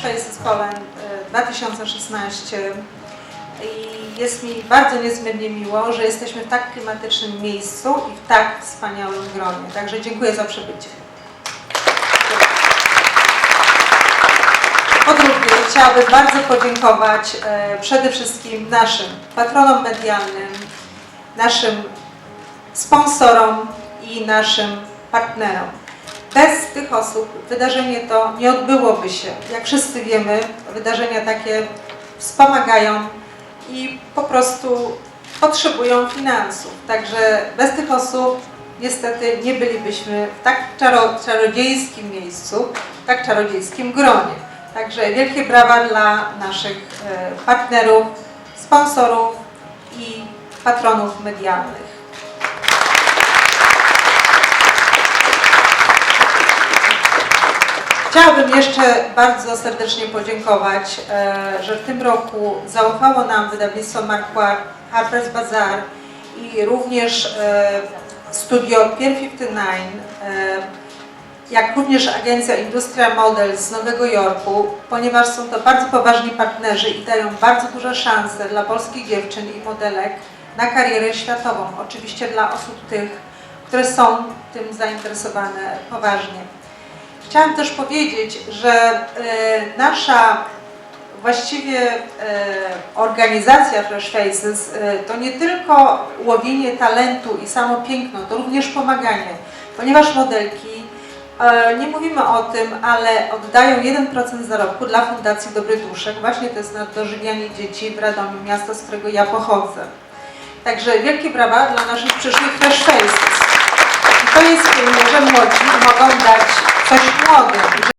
Faces Poland e, 2016 i jest mi bardzo niezmiernie miło, że jesteśmy w tak klimatycznym miejscu i w tak wspaniałym gronie. Także dziękuję za przybycie. Po drugie, chciałabym bardzo podziękować e, przede wszystkim naszym patronom medialnym, naszym sponsorom i naszym partnerom. Bez tych osób wydarzenie to nie odbyłoby się. Jak wszyscy wiemy, wydarzenia takie wspomagają i po prostu potrzebują finansów. Także bez tych osób niestety nie bylibyśmy w tak czaro, czarodziejskim miejscu, w tak czarodziejskim gronie. Także wielkie brawa dla naszych e, partnerów, sponsorów i patronów medialnych. Chciałabym jeszcze bardzo serdecznie podziękować, e, że w tym roku zaufało nam wydawnictwo Marquardt, Harper's Bazaar i również e, studio Pier 59, e, jak również agencja Industrial Models z Nowego Jorku, ponieważ są to bardzo poważni partnerzy i dają bardzo duże szanse dla polskich dziewczyn i modelek na karierę światową. Oczywiście dla osób tych, które są tym zainteresowane poważnie. Chciałam też powiedzieć, że e, nasza właściwie e, organizacja Fresh Faces e, to nie tylko łowienie talentu i samo piękno, to również pomaganie, ponieważ modelki, nie mówimy o tym, ale oddają 1% zarobku dla Fundacji Dobry Duszek. Właśnie to jest na dożywianie dzieci w Radomiu, miasto, z którego ja pochodzę. Także wielkie brawa dla naszych przyszłych Fresh Faces. I to jest że młodzi mogą dać перемоги.